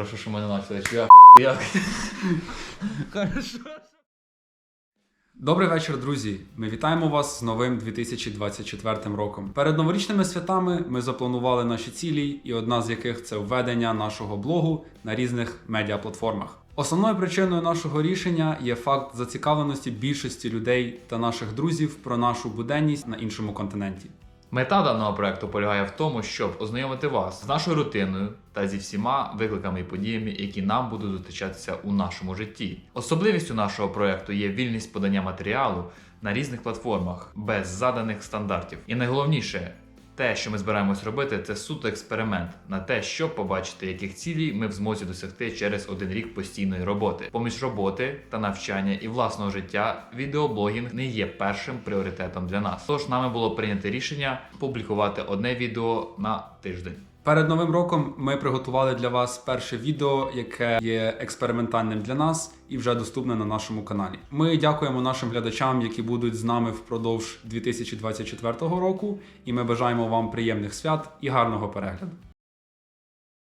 Хорошо, що ми не начали. Чувак, як? Хорошо. Добрий вечір, друзі. Ми вітаємо вас з новим 2024 роком. Перед новорічними святами ми запланували наші цілі, і одна з яких це введення нашого блогу на різних медіаплатформах. Основною причиною нашого рішення є факт зацікавленості більшості людей та наших друзів про нашу буденність на іншому континенті. Мета даного проекту полягає в тому, щоб ознайомити вас з нашою рутиною та зі всіма викликами і подіями, які нам будуть зустрічатися у нашому житті. Особливістю нашого проекту є вільність подання матеріалу на різних платформах без заданих стандартів. І найголовніше, те, що ми збираємось робити, це суто експеримент на те, щоб побачити, яких цілей ми в змозі досягти через один рік постійної роботи. Поміж роботи та навчання і власного життя відеоблогінг не є першим пріоритетом для нас. Тож нами було прийнято рішення публікувати одне відео на тиждень. Перед новим роком ми приготували для вас перше відео, яке є експериментальним для нас і вже доступне на нашому каналі. Ми дякуємо нашим глядачам, які будуть з нами впродовж 2024 року, і ми бажаємо вам приємних свят і гарного перегляду.